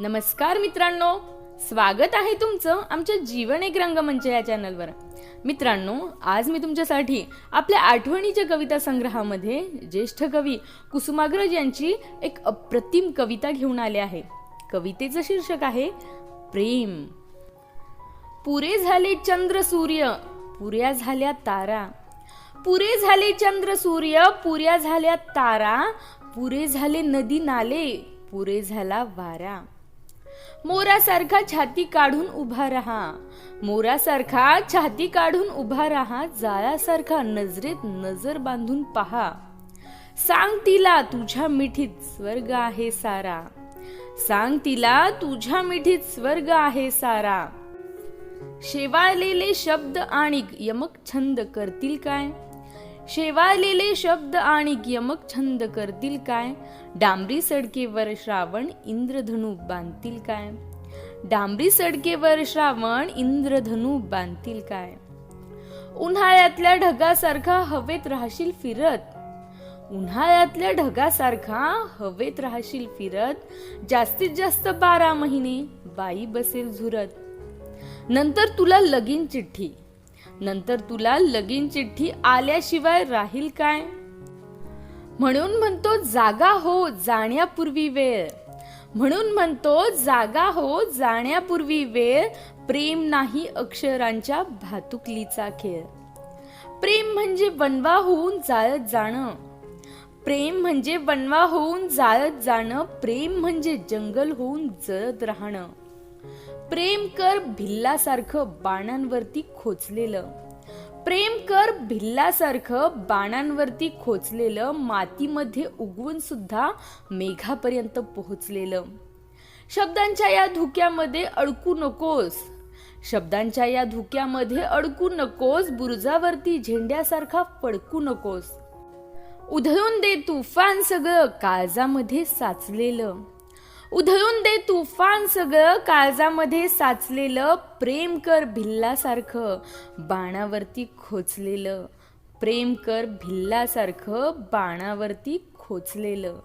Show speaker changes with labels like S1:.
S1: नमस्कार मित्रांनो स्वागत आहे तुमचं आमच्या जीवन एक रंगमंच या चॅनलवर. मित्रांनो आज मी तुमच्यासाठी आपल्या आठवणीच्या कविता संग्रहामध्ये ज्येष्ठ कवी कुसुमाग्रज यांची एक अप्रतिम कविता घेऊन आले आहे. कवितेचं शीर्षक आहे प्रेम. पुरे झाले चंद्र सूर्य पुऱ्या झाल्या तारा. पुरे झाले चंद्र सूर्य पुऱ्या झाल्या तारा. पुरे झाले नदी नाले पुरे झाला वारा. मोरासारखा छाती काढून उभा राहा. मोरासारखा छाती काढून उभा राहा जाळासारखा नजरेत नजर बांधून पहा. सांग तिला तुझ्या मिठीत स्वर्ग आहे सारा. सांग तिला तुझ्या मिठीत स्वर्ग आहे सारा. शेवाळलेले शब्द आणि यमक छंद करतील काय? शेवाळलेले शब्द आणि यमक छंद करतील काय? डांबरी सडकेवर श्रावण इंद्रधनु बांधतील काय? डांबरी सडकेवर श्रावण इंद्रधनु बांधतील काय? उन्हाळ्यातल्या ढगासारखा हवेत राहशील फिरत. उन्हाळ्यातल्या ढगासारखा हवेत राहशील फिरत. जास्तीत जास्त बारा महिने बाई बसेल झुरत. नंतर तुला लगीन चिठ्ठी. नंतर तुला लगीन चिठ्ठी आल्याशिवाय राहील काय? म्हणून म्हणतो जागा हो जाण्यापूर्वी वेळ. म्हणून म्हणतो जागा हो जाण्यापूर्वी वेळ. प्रेम नाही अक्षरांच्या भातुकलीचा खेळ. प्रेम म्हणजे वनवा होऊन जाळत जाणं. प्रेम म्हणजे वनवा होऊन जाळत जाणं. प्रेम म्हणजे जंगल होऊन जळत राहणं. प्रेम कर भिल्लासारखं बाणांवरती खोचलेलं. प्रेम कर भिल्लासारखं बाणांवरती खोचलेलं मातीमध्ये उगवून सुद्धा मेघापर्यंत पोहोचलेलं. शब्दांच्या या धुक्यामध्ये अडकू नकोस. शब्दांच्या या धुक्यामध्ये अडकू नकोस. बुरुजावरती झेंड्यासारखा फडकू नकोस. उधळून दे तुफान सगळं काळजामध्ये साचलेलं. उधळून दे तुफान सगळं काळजामध्ये साचलेलं प्रेम कर भिल्लासारखं बाणावरती खोचलेलं. प्रेम कर भिल्लासारखं बाणावरती खोचलेलं.